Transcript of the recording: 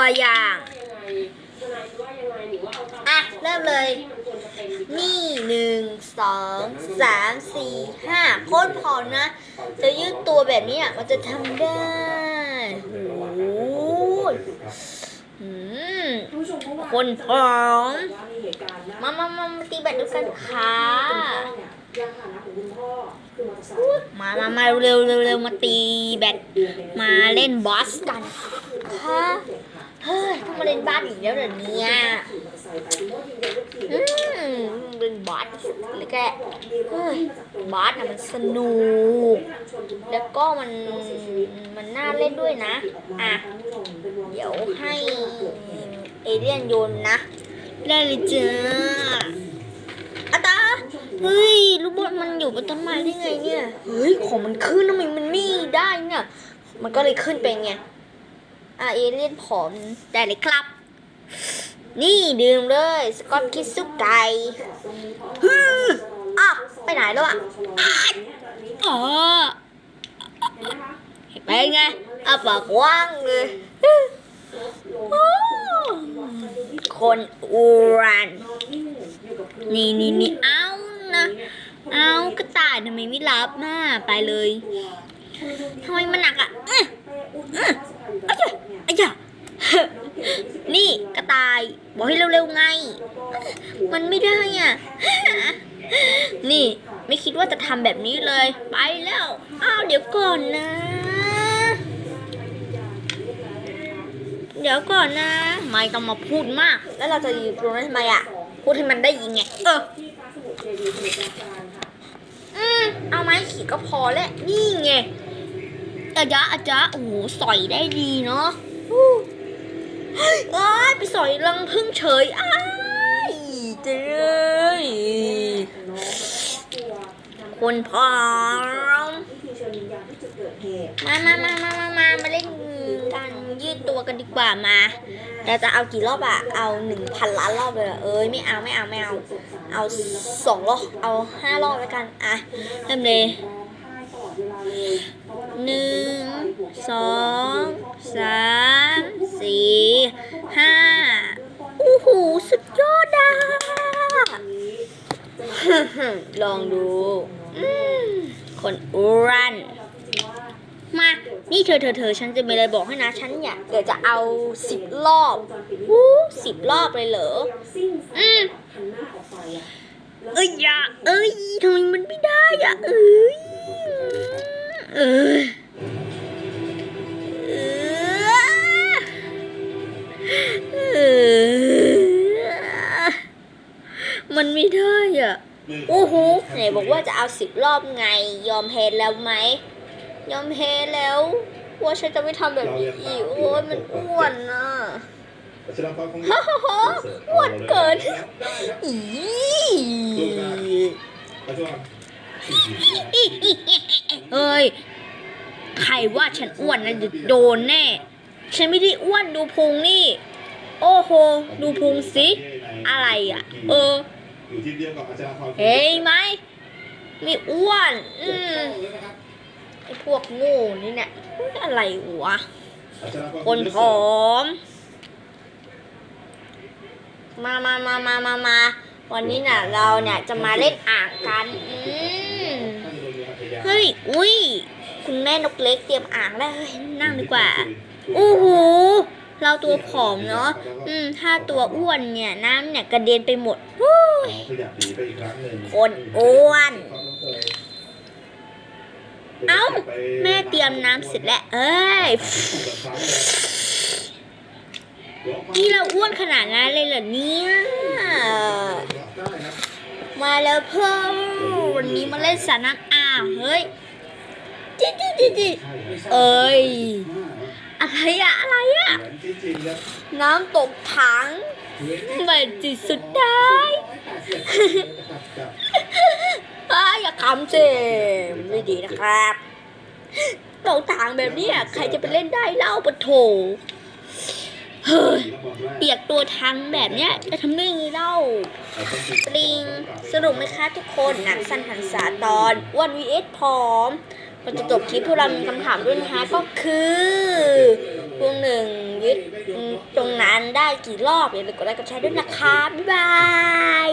ตัวอย่างอะเริ่มเลย นี่หนึ่งสองสามสี่ห้าโคตรพอนะ จะยืดตัวแบบนี้อะมันจะทำได้โอ้โหคนพร้อมมามามามาตีแบตด้วยกันค่ะมามามาเร็วเร็วเร็วมาตีแบตมาเล่นบอสกันค่ะ เฮ้ยต้องมาเล่นบ้านอีกแล้วเหรอเนี่ยอืมเล่นบอสแล้วก็เฮ้ยบอสน่ะมันสนุก แล้วก็มันมันน่าเล่นด้วยนะ อะ เดี๋ยวให้เอเลี่ยนโยนนะ ได้เลยจ้าอาตาเฮ้ยลูกบอลมันอยู่บนต้นไม้ได้ไงเนี่ย เฮ้ย ของมันขึ้นทำไมมันไม่ได้เนี่ย มันก็เลยขึ้นไปไง อะเอเลี่ยนผอมได้เลยครับ นี่ดื่มเลยสกอตคิดซุปไก่ฮึอะไปไหนแล้วอะอ๋อไปนไงอะปากกว้างเลยคนอูรันนี่นี่นี่เอานะ เอากระต่ายทำไมไม่รับหน้าไปเลย ทำไมมันหนักอะอืออืออ้ยอ้ยอ้ยนี่กระต่าย บอกให้เร็วๆไง มันไม่ได้อะ นี่ไม่คิดว่าจะทำแบบนี้เลย ไปแล้ว อ้าวเดี๋ยวก่อนนะ เดี๋ยวก่อนนะ ไม่ต้องมาพูดมาก แล้วเราจะอยู่ตรงนั้นทำไมอะ พูดให้มันได้ยินไง เอออืมเอาไม้ขีดก็พอแล้ว นี่ไง อาจารย์อาจารย์โอ้โหสอยได้ดีเนาะอู้เฮ้ยไปสอยรังพึ่งเฉยอ้ายเจ้ยคนพร้อมมามามามามามามาเล่นการยืดตัวกันดีกว่ามา เราจะเอากี่รอบอะเอาหนึ่งพันล้านรอบเลยเอเอ้ยไม่เอาไม่เอาไม่เอา เอาสองรอบ เอาห้ารอบแล้วกัน อะเริ่มเลย หนึ่งสองสามสี่ห้าโอ้โหสุดยอดอะลองดูอืมคนอุรันมา นี่เธอเธอเธอฉันจะมีอะไรบอกให้นะ ฉันอยากเดี๋ยวจะเอาสิบรอบวู้สิบรอบเลยเหรอ อืมเอ้ยอย่าเอ้ยทำไมมันไม่ได้อะเอ้ย มันไม่ได้อะโอ้โหไหนบอกว่าจะเอาสิบรอบไง ยอมแพ้แล้วไหม ยอมแพ้แล้วว่าฉันจะไม่ทำแบบนี้อีก โอ้ยมันอ้วนน่ะฮ่าฮ่าฮ่าอ้วนเกินอีเอ้ย ใครว่าฉันอ้วนนะจะโดนแน่ ฉันไม่ได้อ้วนดูพุงนี่ โอ้โห ดูพุงสิ อะไรอะ เออ อยู่ที่เดียวกับอาจารย์พรเฮ้ยไหมไม่อ้วน อืมไอพวกโง่นี่เนี่ยอะไรวะคนผอม มามามามามามาวันนี้น่ะเราเนี่ยจะมาเล่นอ่างกัน อืมเฮ้ย อุ้ย คุณแม่นกเล็กเตรียมอ่างแล้วเฮ้ยนั่งดีกว่า โอ้โห เราตัวผอมเนาะ อืม ถ้าตัวอ้วนเนี่ยน้ำเนี่ยกระเด็นไปหมดฮู้ยขยับหนีไปอีกครั้งหนึ่งคนอ้วน เอ้า แม่เตรียมน้ำเสร็จแล้ว เอ้ย นี่เราอ้วนขนาดนั้นเลยเหรอเนี่ย มาแล้วเพิ่มวันนี้มาเล่นสระน้ำอ่าว เฮ้ยจิจิจิจิเอ้ย อะไรอะอะไรอะจริงๆแล้วน้ำตกถังมันจิตสุดท้ายอ้าอย่าขำสิไม่ดีนะครับตกถังแบบนี้ใครจะไปเล่นได้เล่าปะโถเฮ้ยเปียกตัวทั้งแบบเนี้ยจะทำได้ไงเล่าปลิงสรุปไหมคะทุกคนหนังสั้นหันษาตอนอ้วันวีเอสพร้อม เราจะจบคลิปที่เรามีคำถามด้วยนะคะก็คือพวงหนึ่งยึดตรงนั้นได้กี่รอบอย่าลืมกดไลค์กดแชร์ด้วยนะคะ บ๊ายบาย